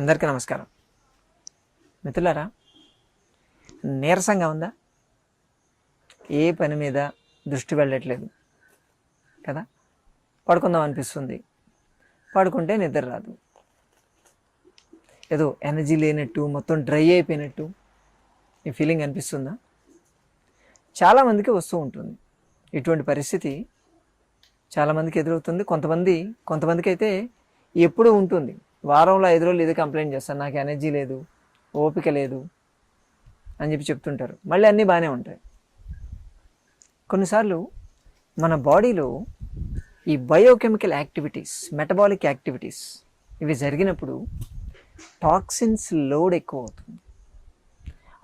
అందరికీ నమస్కారం. మిత్రులారా నీరసంగా ఉందా? ఏ పని మీద దృష్టి వెళ్ళట్లేదు. కదా? పడుకుందాం అనిపిస్తుంది. పడుకుంటే నిద్ర రాదు. ఏదో ఎనర్జీ లేనట్టు మొత్తం డ్రై అయిపోయినట్టు ఈ ఫీలింగ్ అనిపిస్తుందా? చాలామందికి వస్తూ ఉంటుంది. ఇటువంటి పరిస్థితి చాలామందికి ఎదురవుతుంది. కొంతమంది కొంతమందికి అయితే ఎప్పుడూ ఉంటుంది. వారంలో ఐదు రోజులు ఇది కంప్లైంట్ చేస్తాను. నాకు ఎనర్జీ లేదు ఓపిక లేదు అని చెప్పి చెప్తుంటారు. మళ్ళీ అన్నీ బాగానే ఉంటాయి. కొన్నిసార్లు మన బాడీలో ఈ బయోకెమికల్ యాక్టివిటీస్ మెటబాలిక్ యాక్టివిటీస్ ఇవి జరిగినప్పుడు టాక్సిన్స్ లోడ్ ఎక్కువ అవుతుంది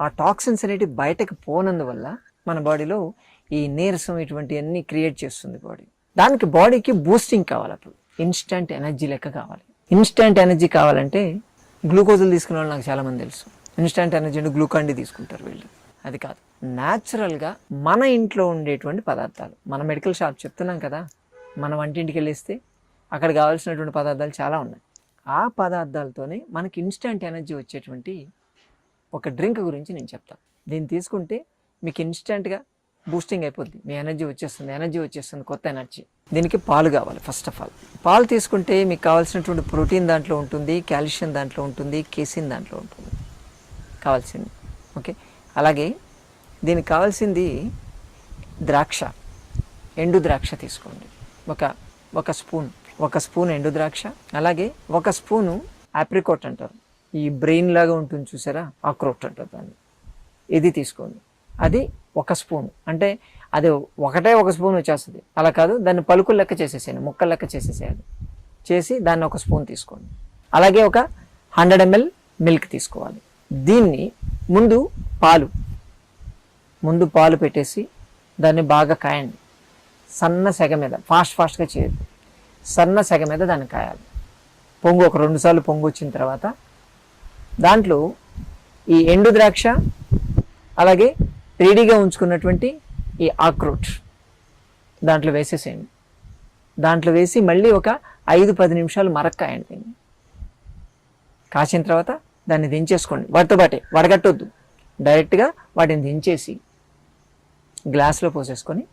ఆ టాక్సిన్స్ అనేటివి బయటకు పోనందువల్ల మన బాడీలో ఈ నీరసం ఇటువంటివన్నీ క్రియేట్ చేస్తుంది బాడీ. దానికి బాడీకి బూస్టింగ్ కావాలి అప్పుడు. ఇన్స్టంట్ ఎనర్జీ లెక్క కావాలి. ఇన్స్టంట్ ఎనర్జీ కావాలంటే గ్లూకోజులు తీసుకునే వాళ్ళు నాకు చాలామంది తెలుసు. ఇన్స్టంట్ ఎనర్జీ అంటే గ్లూకాన్ డి తీసుకుంటారు వీళ్ళు. అది కాదు. న్యాచురల్గా మన ఇంట్లో ఉండేటువంటి పదార్థాలు. మన మెడికల్ షాప్ చెప్తున్నాం కదా మన వంటింటికి వెళ్ళేస్తే అక్కడ కావాల్సినటువంటి పదార్థాలు చాలా ఉన్నాయి. ఆ పదార్థాలతోనే మనకి ఇన్స్టంట్ ఎనర్జీ వచ్చేటువంటి ఒక డ్రింక్ గురించి నేను చెప్తాను. దీన్ని తీసుకుంటే మీకు ఇన్స్టెంట్గా బూస్టింగ్ అయిపోద్ది. మీ ఎనర్జీ వచ్చేస్తుంది ఎనర్జీ వచ్చేస్తుంది కొత్త ఎనర్జీ దీనికి పాలు కావాలి ఫస్ట్ ఆఫ్ ఆల్ పాలు తీసుకుంటే మీకు కావాల్సినటువంటి ప్రోటీన్ దాంట్లో ఉంటుంది కాల్షియం దాంట్లో ఉంటుంది కేసిన్ దాంట్లో ఉంటుంది. కావాల్సింది ఓకే అలాగే దీనికి కావాల్సింది ద్రాక్ష ఎండు ద్రాక్ష తీసుకోండి. ఒక ఒక స్పూన్ ఒక స్పూన్ ఎండు ద్రాక్ష అలాగే ఒక స్పూను ఆప్రికోట్ అంటారు. ఈ బ్రెయిన్ లాగా ఉంటుంది చూసారా? ఆక్రోట్ అంటారు దాన్ని. ఇది తీసుకోండి. అది ఒక స్పూన్. అంటే అది ఒకటే ఒక స్పూన్ వచ్చేస్తుంది. అలా కాదు దాన్ని పలుకులు లెక్క చేసేసేయండి. ముక్కలు లెక్క చేసేసేయాలి. చేసి దాన్ని ఒక స్పూన్ తీసుకోండి. అలాగే ఒక హండ్రెడ్ ఎంఎల్ మిల్క్ తీసుకోవాలి. దీన్ని ముందు పాలు ముందు పాలు పెట్టేసి దాన్ని బాగా కాయండి. సన్న సెగ మీద ఫాస్ట్ ఫాస్ట్గా చేయొద్దు. సన్న సెగ మీద దాన్ని కాయాలి. పొంగు ఒక రెండు సార్లు పొంగు వచ్చిన తర్వాత దాంట్లో ఈ ఎండు ద్రాక్ష అలాగే రెడీగా ఉంచుకున్నటువంటి ఈ ఆక్రోట్ దాంట్లో వేసేసేయండి. దాంట్లో వేసి మళ్ళీ ఒక ఐదు పది నిమిషాలు మరక్కాయండి దీన్ని. కాసిన తర్వాత దాన్ని దించేసుకోండి. వాటితో పాటే వడగట్టొద్దు. డైరెక్ట్గా వాటిని దించేసి గ్లాస్లో పోసేసుకొని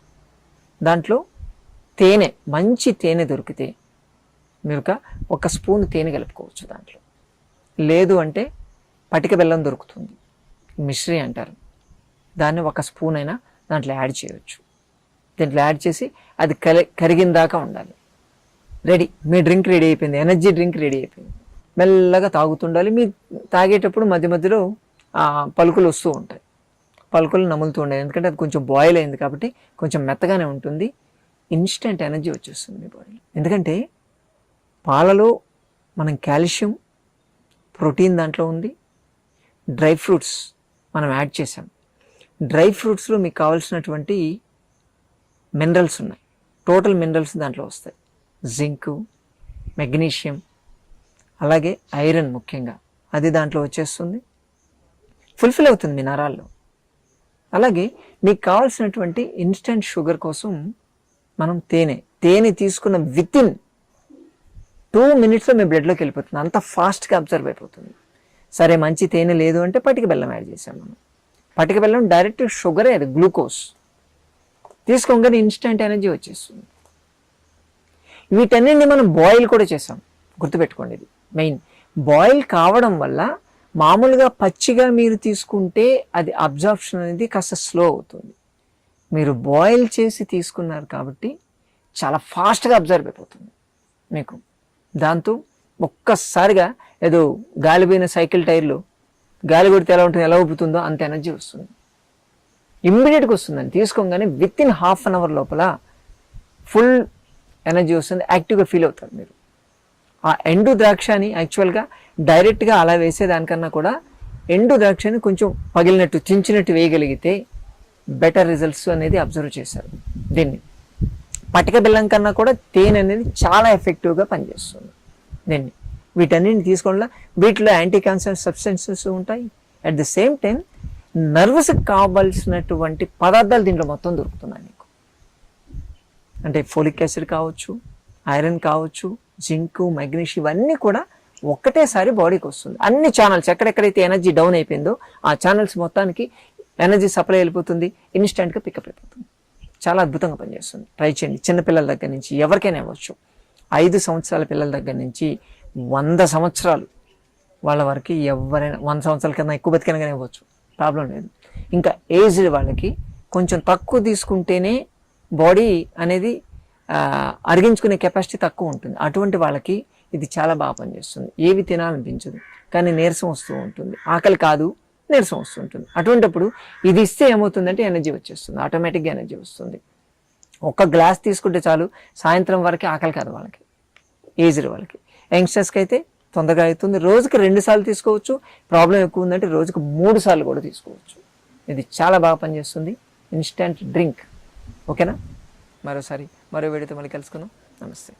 దాంట్లో తేనె మంచి తేనె దొరికితే మీరు ఒక ఒక స్పూన్ తేనె కలుపుకోవచ్చు దాంట్లో. లేదు అంటే పటిక బెల్లం దొరుకుతుంది. మిశ్రీ అంటారు. దాన్ని ఒక స్పూన్ అయినా దాంట్లో యాడ్ చేయవచ్చు దీంట్లో యాడ్ చేసి అది కలి కరిగిన దాకా ఉండాలి. రెడీ. మీ డ్రింక్ రెడీ అయిపోయింది. ఎనర్జీ డ్రింక్ రెడీ అయిపోయింది. మెల్లగా తాగుతుండాలి. మీరు తాగేటప్పుడు మధ్య మధ్యలో పలుకులు వస్తూ ఉంటాయి. పలుకులు నములుతూ ఉండాలి. ఎందుకంటే అది కొంచెం బాయిల్ అయింది కాబట్టి కొంచెం మెత్తగానే ఉంటుంది. ఇన్స్టెంట్ ఎనర్జీ వచ్చేస్తుంది మీ బాడీలో ఎందుకంటే పాలలో మనం కాల్షియం ప్రోటీన్ దాంట్లో ఉంది. డ్రై ఫ్రూట్స్ మనం యాడ్ చేసాం డ్రై ఫ్రూట్స్లో మీకు కావాల్సినటువంటి మినరల్స్ ఉన్నాయి. టోటల్ మినరల్స్ దాంట్లో వస్తాయి. జింకు మెగ్నీషియం అలాగే ఐరన్ ముఖ్యంగా. అది దాంట్లో వచ్చేస్తుంది. ఫుల్ఫిల్ అవుతుంది మీ నరాల్లో అలాగే మీకు కావాల్సినటువంటి ఇన్స్టెంట్ షుగర్ కోసం మనం తేనె తేనె తీసుకున్న విత్ ఇన్ టూ మినిట్స్లో మీ బ్లడ్లోకి వెళ్ళిపోతుంది. అంత ఫాస్ట్గా అబ్జర్వ్ అయిపోతుంది. సరే మంచి తేనె లేదు అంటే పటిక బెల్లం యాడ్ చేసాం మనం. పటిక బెల్లం డైరెక్ట్ షుగరే అది గ్లూకోజ్. తీసుకోగానే ఇన్స్టెంట్ ఎనర్జీ వచ్చేస్తుంది. వీటన్నిటిని మనం బాయిల్ కూడా చేసాం. గుర్తుపెట్టుకోండి ఇది. మెయిన్ బాయిల్ కావడం వల్ల మామూలుగా పచ్చిగా మీరు తీసుకుంటే అది అబ్జార్ప్షన్ అనేది కాస్త స్లో అవుతుంది. మీరు బాయిల్ చేసి తీసుకున్నారు కాబట్టి చాలా ఫాస్ట్గా అబ్జర్వ్ అయిపోతుంది మీకు. దాంతో ఒక్కసారిగా ఏదో గాలిపోయిన సైకిల్ టైర్లు గాలి కొడితే ఎలా ఉంటుంది ఎలా ఊపుతుందో అంత ఎనర్జీ వస్తుంది. ఇమ్మీడియట్గా వస్తుందని తీసుకోగానే within half an hour లోపల ఫుల్ ఎనర్జీ వస్తుంది యాక్టివ్గా ఫీల్ అవుతారు మీరు. ఆ ఎండు ద్రాక్షని యాక్చువల్గా డైరెక్ట్గా అలా వేసేదానికన్నా కూడా ఎండు ద్రాక్షని కొంచెం పగిలినట్టు చించినట్టు వేయగలిగితే బెటర్ రిజల్ట్స్ అనేది అబ్జర్వ్ చేశారు దీన్ని. పటిక బెల్లం కన్నా కూడా తేనె అనేది చాలా ఎఫెక్టివ్గా పనిచేస్తుంది దీన్ని. వీటన్నిటిని తీసుకోవడం వీటిలో యాంటీ క్యాన్సర్ సబ్స్టెన్సెస్ ఉంటాయి. అట్ ద సేమ్ టైం నర్వస్కి కావాల్సినటువంటి పదార్థాలు దీంట్లో మొత్తం దొరుకుతున్నాయి నీకు. అంటే ఫోలిక్ యాసిడ్ కావచ్చు ఐరన్ కావచ్చు జింక్ మెగ్నీషియం ఇవన్నీ కూడా ఒక్కటేసారి బాడీకి వస్తుంది. అన్ని ఛానల్స్ ఎక్కడెక్కడైతే ఎనర్జీ డౌన్ అయిపోయిందో ఆ ఛానల్స్ మొత్తానికి ఎనర్జీ సప్లై వెళ్ళిపోతుంది ఇన్స్టెంట్గా పికప్ అయిపోతుంది. చాలా అద్భుతంగా పనిచేస్తుంది. ట్రై చేయండి. చిన్నపిల్లల దగ్గర నుంచి ఎవరికైనా ఇవ్వచ్చు ఐదు సంవత్సరాల పిల్లల దగ్గర నుంచి వంద సంవత్సరాలు వాళ్ళ వరకు ఎవరైనా వంద సంవత్సరాల కన్నా ఎక్కువ బతికైనా కానీ ఇవ్వచ్చు ప్రాబ్లం లేదు. ఇంకా ఏజ్డ్ వాళ్ళకి కొంచెం తక్కువ తీసుకుంటేనే బాడీ అనేది అరిగించుకునే కెపాసిటీ తక్కువ ఉంటుంది. అటువంటి వాళ్ళకి ఇది చాలా బాగా పనిచేస్తుంది. ఏవి తినాలనిపించదు. కానీ నీరసం వస్తూ ఉంటుంది. ఆకలి కాదు నీరసం వస్తుంటుంది అటువంటిప్పుడు ఇది ఇస్తే ఏమవుతుందంటే ఎనర్జీ వచ్చేస్తుంది. ఆటోమేటిక్గా ఎనర్జీ వస్తుంది. ఒక్క గ్లాస్ తీసుకుంటే చాలు సాయంత్రం వరకు ఆకలి కాదు వాళ్ళకి. ఏజ్డ్ వాళ్ళకి. యంగ్స్టర్స్కి అయితే తొందరగా అవుతుంది. రోజుకి రెండు సార్లు తీసుకోవచ్చు. ప్రాబ్లం ఎక్కువ ఉందంటే రోజుకి మూడు సార్లు కూడా తీసుకోవచ్చు. ఇది చాలా బాగా పనిచేస్తుంది. Instant drink. ఓకేనా? మరోసారి మరో వేడితో మళ్ళీ కలుసుకుందాం. నమస్తే.